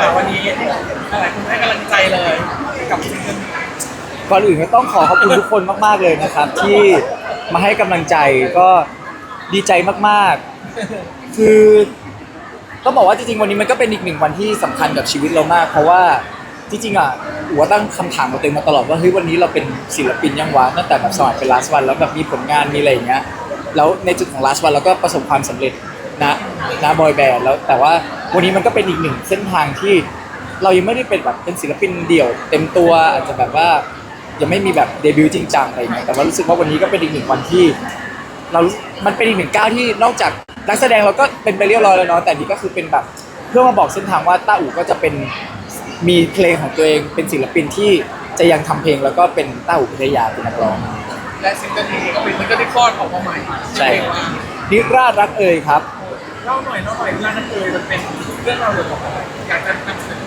อะวันนี้หลายคนให้กำลังใจเลย กับซิงเกิลก่อนอื่นก็ต้องขอขอบคุณทุกคนมาก ๆ เลยนะครับ ที่มาให้กำลังใจก็ดีใจมาก ๆ คือต้องบอกว่าจริง ๆ วันนี้มันก็เป็นอีกหนึ่งวันที่สำคัญกับชีวิตเรามาก เพราะว่าจริงๆอะหัวตั้งคำถามกับตัวเองมาตลอดว่าเฮ้ยวันนี้เราเป็นศิลปินยังวะตั้งแต่แบบสมัยเป็นลาสวันแล้วแบบมีผลงานมีอะไรอย่างเงี้ยแล้วในจุดของลาสวันเราก็ประสบความสำเร็จ นะนะบอยแบนด์แล้วแต่ว่าวันนี้มันก็เป็นอีกหนึ่งเส้นทางที่เรายังไม่ได้เป็นแบบเป็นศิลปินเดี่ยว เต็มตัวอาจจะแบบว่ายังไม่มีแบบเดบิวต์จริงจังอะไรอย่างเงี้ยแต่ว่ารู้สึกว่าวันนี้ก็เป็นอีกหนึ่งวันที่ เรารู้มันเป็นอีกหนึ่งก้าวที่นอกจากนักแสดงเราก็เป็นไปเรียบร้อยแล้วเนาะแต่นี่ก็คือเป็นแบบเพื่อมาบอกเส้นทางว่าต้าอู่ก็จะเป็นมีเพลงของตัวเองเป็นศิลปินที่จะยังทำเพลงแล้วก็เป็นต้าอู่พิทยาเป็นนักร้องและซิงเกิลนี้ก็เป็นซิงเกิลที่คลอดออกมาใหม่ใช่เพลงว่านิราชรักเอ่ยครับ เล่าหน่อยเล่าหน่อยเรื่องนั้นเลยมันเป็นเรื่องราวเกี่ยวกับอะไรอยากจะนำเสนอ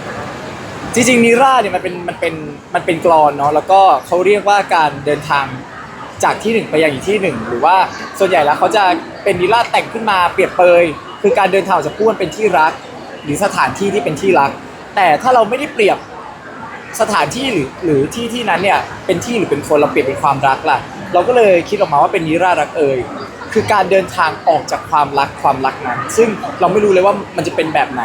จริงๆนิราเนี่ยมันเป็นมันเป็นมันเป็นกรอนเนาะแล้วก็เขาเรียกว่าการเดินทางจากที่หนึ่งไปยังอีกที่หนึ่งหรือว่าส่วนใหญ่แล้วเขาจะเป็นนิราแต่งขึ้นมาเปรียบเปยคือการเดินทางออกจากผู้มันเป็นที่รัก หรือสถานที่ที่เป็นที่รัก แต่ถ้าเราไม่ได้เปรียบสถานที่หรือหรือที่ที่นั้นเนี่ยเป็นที่หรือเป็นคนเราเปรียบเป็นความรักล่ะ เราก็เลยคิดออกมาว่าเป็นนิรารักเอ่ย คือการเดินทางออกจากความรักความรักนั้น ซึ่งเราไม่รู้เลยว่ามันจะเป็นแบบไหน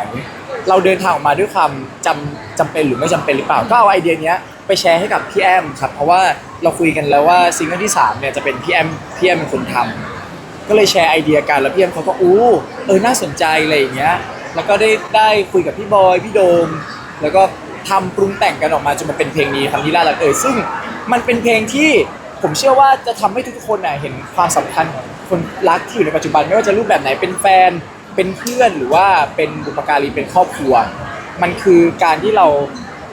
เราเดินทางออกมาด้วยความจำจำเป็นหรือไม่จำเป็นหรือเปล่า ก็เอาไอเดียเนี้ยไปแชร์ให้กับพี่แอมครับ เพราะว่าเราคุยกันแล้วว่าซิงเกิลที่สามเนี่ยจะเป็นพี่แอมพี่แอมเป็นคนทำก็เลยแชร์ไอเดียกันแล้วพี่แอมเขาก็อู้เออน่าสนใจอะไรอย่างเงี้ย แล้วก็ได้ได้คุยกับพี่บอยพี่โดม แล้วก็ทำปรุงแต่งกันออกมาจนมันเป็นเพลงนี้คำนี้ล่ารักเอ่ยซึ่งมันเป็นเพลงที่ ผมเชื่อว่าจะทำให้ทุกๆคนน่ะเห็นความสำคัญของคนรักที่อยู่ในปัจจุบันไม่ว่าจะรูปแบบไหนเป็นแฟน เป็นเพื่อนหรือว่าเป็นบุปการีเป็นครอบครัว มันคือการที่เรา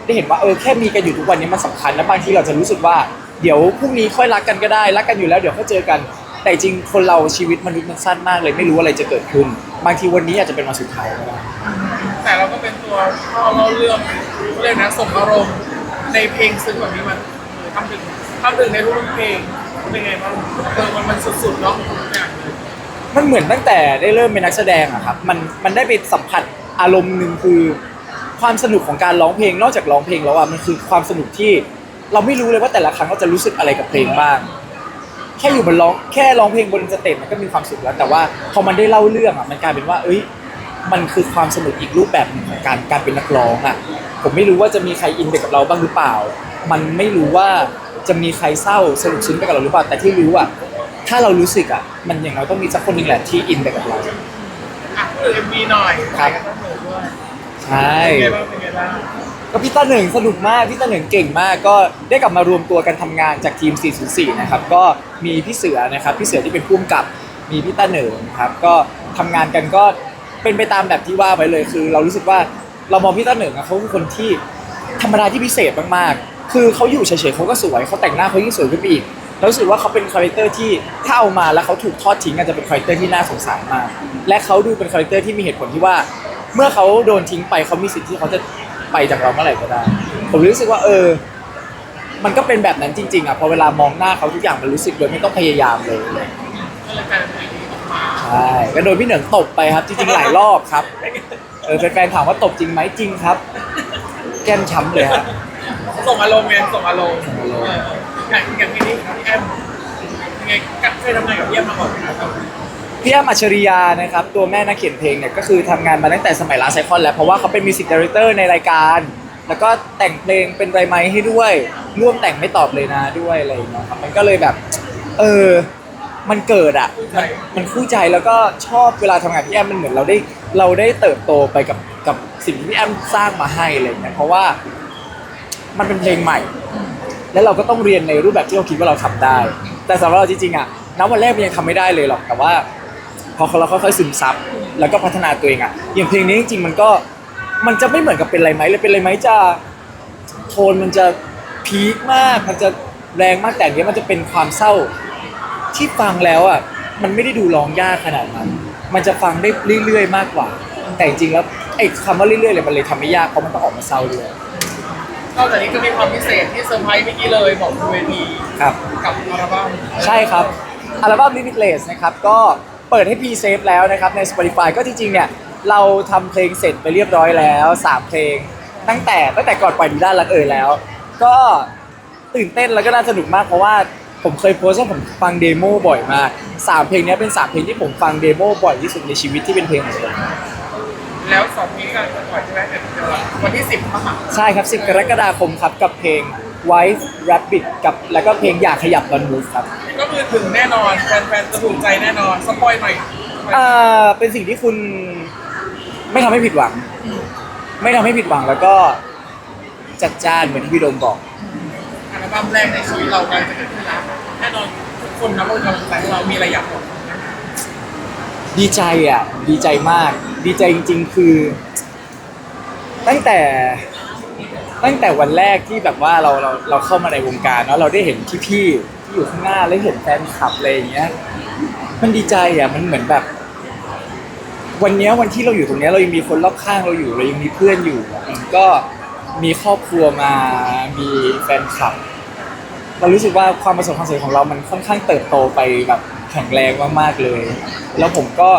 ได้เห็นว่าเออแค่มีกันอยู่ทุกวันนี้มันสำคัญและบางทีเราจะรู้สึกว่าเดี๋ยวพรุ่งนี้ค่อยรักกันก็ได้รักกันอยู่แล้วเดี๋ยวค่อยเจอกัน แต่จริงคนเราชีวิตมนุษย์มันสั้นมากเลยไม่รู้อะไรจะเกิดขึ้น บางทีวันนี้อาจจะเป็นวันสุดท้ายก็ได้แต่เราก็เป็นตัวพ่อเล่าเรื่องเรื่องนะส่งอารมณ์ในเพลงซึ้งแบบนี้มันทำถึง ทำถึงในทุกเพลงเป็นไงบ้างเออมันมันสุดๆเนาะทุกอย่างเลยมันเหมือนตั้งแต่ได้เริ่มเป็นนักแสดงอะครับมันมันได้ไปสัมผัสอารมณ์หนึ่งคือ ความสนุกของการร้องเพลงนอกจากร้องเพลงแล้วอะมันคือความสนุกที่ เราไม่รู้เลยว่าแต่ละครั้งเราจะรู้สึกอะไรกับเพลงบ้าง แค่อยู่บนร้องแค่ร้องเพลงบนสเตจมันก็มีความสุขแล้ว แต่ว่าพอมันได้เล่าเรื่องอะมันกลายเป็นว่า เอ้ย มันคือความสนุกอีกรูปแบบหนึ่งของการการเป็นนักร้องอะผมไม่รู้ว่าจะมีใครอินไปกับเราบ้างหรือเปล่า มันไม่รู้ว่า จะมีใครเศร้าสนุกซึ้งไปกับเราหรือเปล่าแต่ที่รู้อะถ้าเรารู้สึกอะมันอย่างน้อยต้องมีสักคนหนึ่งแหละที่อินไปกับเรา อะคือเอ็มวีหน่อยครับไปกันทั้งหมดด้วยใช่ เป็นไงบ้างเป็นไงบ้างก็พี่ต้าเหนึ่งสนุกมากพี่ต้าเหนึ่งเก่งมาก ก็ได้กลับมารวมตัวกันทำงานจากทีม 404 นะครับก็มีพี่เสือนะครับพี่เสือที่เป็นผู้กำกับมีพี่ต้าเหนึ่งครับก็ทำงานกันก็เป็นไปตามแบบที่ว่าไว้เลยคือ เรารู้สึกว่าเรามองพี่ต้าเหนึ่งอะเขาคือคนที่ธรรมดาที่พิเศษมากๆ คือเขาอยู่เฉยๆเขาก็สวยเขาแต่งหน้าเขายิ่งสวยขึ้นไปอีกเรารู้สึกว่าเขาเป็นคาแรคเตอร์ที่ถ้าเอามาแล้วเขาถูกทอดทิ้งอาจจะเป็นคาแรคเตอร์ที่น่าสงสารมากและเขาดูเป็นคาแรคเตอร์ที่มีเหตุผลที่ว่า เมื่อเขาโดนทิ้งไปเขามีสิทธิ์ที่เขาจะไปจากเราเมื่อไหร่ก็ได้ ผมรู้สึกว่าเออ มันก็เป็นแบบนั้นจริงๆอะพอเวลามองหน้าเขาทุกอย่างมันรู้สึกโดยไม่ต้องพยายามเลยใช่ก็โดนพี่เหนิงตบไปครับจริงๆหลายรอบครับเออแฟนๆถามว่าตบจริงไหมจริงครับ แก้มช้ำเลยฮะ ส่งอารมณ์ไงส่งอารมณ์ส่งอารมณ์ เอออย่างอย่างเพลงนี้ครับพี่แอมยังไงกับเคยทำงานกับพี่แอมมาก่อนไหมครับพี่แอมอัจฉริยานะครับตัวแม่นักเขียนเพลงเนี่ยก็คือทำงานมาตั้งแต่สมัยลาไซคอนแล้วเพราะว่าเขาเป็นมิวสิกดีเรคเตอร์ในรายการ แล้วก็แต่งเพลงเป็นไรไม้ให้ด้วย ร่วมแต่งไม่ตอบเลยนะด้วยอะไรอย่างเงี้ยครับมันก็เลยแบบ เออ มันเกิดอะ มันมันคู่ใจแล้วก็ชอบเวลาทำงานพี่แอมมันเหมือนเราได้เราได้เติบโตไปกับกับสิ่งที่พี่แอมสร้างมาให้อะไรอย่างเงี้ยเพราะว่า มันเป็นเพลงใหม่ แล้วเราก็ต้องเรียนในรูปแบบที่เราคิดว่าเราทำได้ แต่สำหรับเราจริงๆอะณวันแรกมันยังทำไม่ได้เลยหรอกแต่ว่า พอเราค่อยๆซึมซับแล้วก็พัฒนาตัวเองอะอย่างเพลงนี้จริงๆมันก็มันจะไม่เหมือนกับเป็นไรไหมเลยเป็นไรไหมจะโทนมันจะพีคมาก มันจะแรงมากแต่เนี้ยมันจะเป็นความเศร้าที่ฟังแล้วอะมันไม่ได้ดูร้องยากขนาดนั้น มันจะฟังได้เรื่อยๆ มากกว่า แต่จริงๆแล้วไอ้คำว่าเรื่อยๆเลยมันเลยทำไม่ยากเพราะมันต้องออกมาเศร้าด้วย นอกจากนี้ก็มีความพิเศษที่เซอร์ไพรส์เมื่อกี้เลยบอกบนเวทีครับ กับอัลบั้มใช่ครับ อัลบั้ม Limitless นะครับ ก็เปิดให้ p ีเซฟแล้วนะครับ ใน Spotify ก็จริงๆเนี่ย เราทำเพลงเสร็จไปเรียบร้อยแล้วสามเพลง ตั้งแต่ตั้งแต่ก่อนปล่อยดีด้านรักเอ่ยแล้ว ก็ตื่นเต้นแล้วก็น่าสนุกมากเพราะว่าผมเคยโพสต์ว่าผมฟังเดโมบ่อยมากสามเพลงนี้เป็นสามเพลงที่ผมฟังเดโมบ่อยที่สุดในชีวิตที่เป็นเพลงของผม แล้วสองเพลงกันจะปล่อยใช่ไหมเดี๋ยววันที่สิบมหาใช่ครับ 10 กรกฎาคมครับกับเพลง Wife Rabbit กับแล้วก็เพลงอยากขยับดอนมูฟครับก็คือถึงแน่นอนแฟนๆจะถูกใจแน่นอนสปอยหน่อยอ่าเป็นสิ่งที่คุณไม่ทำให้ผิดหวัง ไม่ทำให้ผิดหวังแล้วก็จัดจ้านเหมือนที่พี่โดมบอก อัลบั้มแรกในชีวิตเรากำลังจะเกิดขึ้นแล้วแน่นอนทุกคนนะเรากำลังใจให้เรามีอะไรอยากบอก ดีใจอะ ดีใจมาก ดีใจจริง ๆ คือ ตั้งแต่ตั้งแต่วันแรกที่แบบว่าเราเราเราเข้ามาในวงการเนาะเราได้เห็นพี่ๆที่อยู่ข้างหน้าแล้วเห็นแฟนคลับอะไรอย่างเงี้ย มันดีใจอะมันเหมือนแบบ วันเนี้ยวันที่เราอยู่ตรงเนี้ยเรายังมีคนรอบข้างเราอยู่เรายังมีเพื่อนอยู่อะมันก็มีครอบครัวมามีแฟนคลับ เรารู้สึกว่าความประสบความสำเร็จของเรามันค่อนข้างเติบโตไปแบบแข็งแรงมากๆเลย แล้วผมก็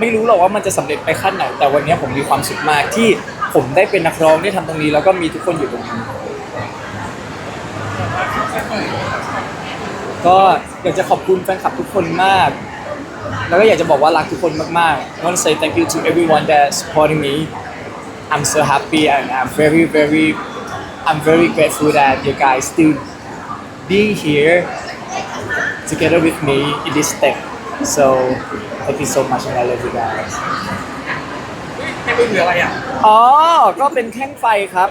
ไม่รู้หรอกว่ามันจะสำเร็จไปขั้นไหน แต่วันนี้ผมมีความสุขมากที่ผมได้เป็นนักร้องได้ทำตรงนี้ แล้วก็มีทุกคนอยู่ตรงนี้ก็อยากจะขอบคุณแฟนคลับทุกคนมาก แล้วก็อยากจะบอกว่ารักทุกคนมากๆ I want to say thank you to everyone that supporting me I'm so happy and I'm very very I'm very grateful that you guys still being here together with me in this step so thank you so much and I love you guys ให้มือถืออะไรอะอ๋อ ก็เป็นแท่งไฟครับ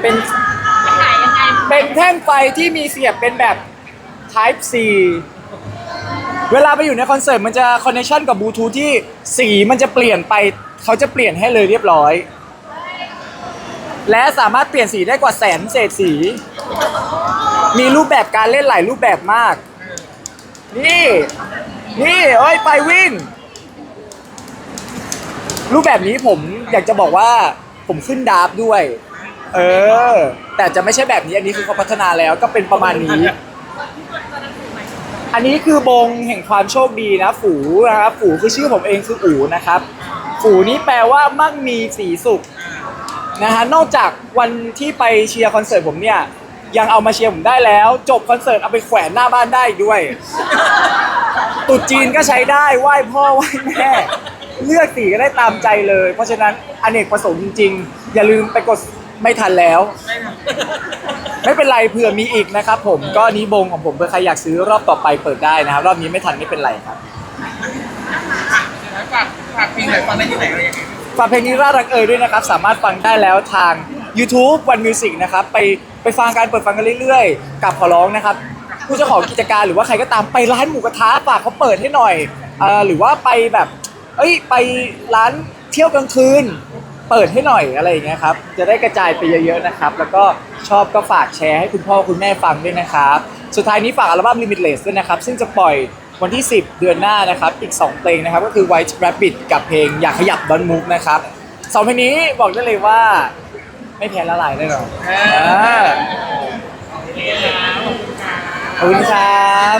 เป็นเป็นแท่งไฟที่มีเสียบเป็นแบบ Type C เวลาไปอยู่ในคอนเสิร์ตมันจะคอนเนคชันกับบลูทูธที่สีมันจะเปลี่ยนไป เขาจะเปลี่ยนให้เลยเรียบร้อย และสามารถเปลี่ยนสีได้กว่าแสนเศษสี มีรูปแบบการเล่นหลายรูปแบบมาก นี่ นี่เอ้ยไปวิ่ง รูปแบบนี้ผมอยากจะบอกว่า ผมขึ้นดาร์ฟด้วย เออ แต่จะไม่ใช่แบบนี้อันนี้คือเขาพัฒนาแล้วก็เป็นประมาณนี้ อันนี้คือบงแห่งความโชคดีนะ ฝูนะครับฝูคือชื่อผมเองคืออูนะครับ ฝูนี้แปลว่ามั่งมีสีสุขนะฮะนอกจากวันที่ไปเชียร์คอนเสิร์ตผมเนี่ย ยังเอามาเชียร์ผมได้แล้ว จบคอนเสิร์ตเอาไปแขวนหน้าบ้านได้อีกด้วยตรุ๊จีนก็ใช้ได้ไหว้พ่อไหว้แม่เลือกสีก็ได้ตามใจเลย เพราะฉะนั้นอเนกประสงค์จริงๆ อย่าลืมไปกดไม่ทันแล้ว ไม่ทไม่เป็นไรเผื่อมีอีกนะครับผมก็อันนี้บงของผมเผื่อใครอยากซื้อรอบต่อไปเปิดได้นะครับ รอบนี้ไม่ทันไม่เป็นไรครับำแล้วฝากฝากเพลงไหนฟังได้ที่ไหนอะไรยังไงฝากเพลงนี้ร่ารักเอ่ยด้วยนะครับ สามารถฟังได้แล้วทาง YouTube One Music นะครับไปไปฟังกันเปิดฟังกันเรื่อยๆ กับขอร้องนะครับ ผู้เจ้าของกิจการหรือว่าใครก็ตามไปร้านหมูกระทะฝากเขาเปิดให้หน่อยเอ่อหรือว่าไปแบบ เอ้ยไปร้านเที่ยวกลางคืน เปิดให้หน่อยอะไรอย่างเงี้ยครับจะได้กระจายไปเยอะๆนะครับ แล้วก็ชอบก็ฝากแชร์ให้คุณพ่อคุณแม่ฟังด้วยนะครับ สุดท้ายนี้ฝากอัลบั้ม Limitless ด้วยนะครับ ซึ่งจะปล่อยวันที่ 10 เดือนหน้านะครับ อีก 2 เพลงนะครับ ก็คือ White Rabbit กับเพลงอยากขยับ Don't Move นะครับสองเพลงนี้บอกได้เลยว่า ไม่แพ้ละลายแน่นอนอ่าอ่าขอบคุณครับ